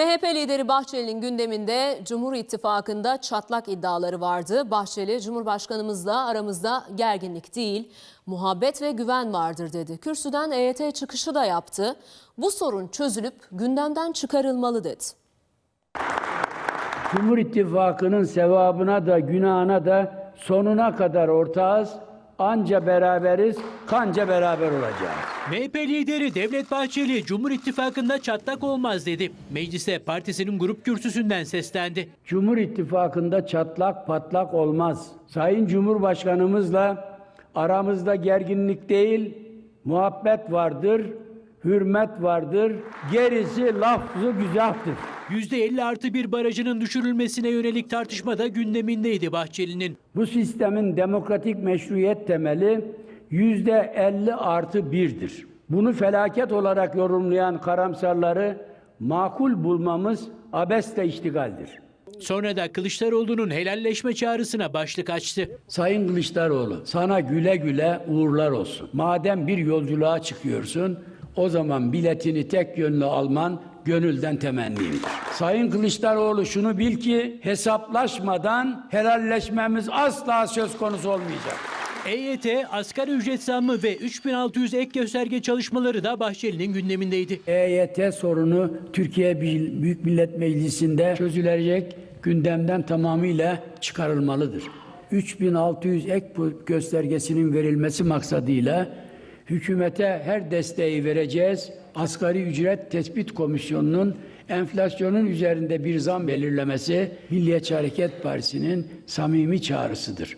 MHP lideri Bahçeli'nin gündeminde Cumhur İttifakı'nda çatlak iddiaları vardı. Bahçeli, Cumhurbaşkanımızla aramızda gerginlik değil, muhabbet ve güven vardır dedi. Kürsüden EYT çıkışı da yaptı. Bu sorun çözülüp gündemden çıkarılmalı dedi. Cumhur İttifakı'nın sevabına da günahına da sonuna kadar ortağız. Anca beraberiz, kanca beraber olacağız. MHP lideri Devlet Bahçeli Cumhur İttifakı'nda çatlak olmaz dedi. Meclise partisinin grup kürsüsünden seslendi. Cumhur İttifakı'nda çatlak patlak olmaz. Sayın Cumhurbaşkanımızla aramızda gerginlik değil, muhabbet vardır, hürmet vardır. Gerisi lafzı güzahtır. %50 artı bir barajının düşürülmesine yönelik tartışma da gündemindeydi Bahçeli'nin. Bu sistemin demokratik meşruiyet temeli yüzde 50 artı birdir. Bunu felaket olarak yorumlayan karamsarları makul bulmamız abesle iştigaldir. Sonra da Kılıçdaroğlu'nun helalleşme çağrısına başlık açtı. Sayın Kılıçdaroğlu sana güle güle uğurlar olsun. Madem bir yolculuğa çıkıyorsun o zaman biletini tek yönlü alman gönülden temennimdir. Sayın Kılıçdaroğlu şunu bil ki hesaplaşmadan helalleşmemiz asla söz konusu olmayacak. EYT, asgari ücret zammı ve 3600 ek gösterge çalışmaları da Bahçeli'nin gündemindeydi. EYT sorunu Türkiye Büyük Millet Meclisi'nde çözülecek, gündemden tamamıyla çıkarılmalıdır. 3600 ek göstergesinin verilmesi maksadıyla hükümete her desteği vereceğiz. Asgari ücret tespit komisyonunun enflasyonun üzerinde bir zam belirlemesi Milliyetçi Hareket Partisi'nin samimi çağrısıdır.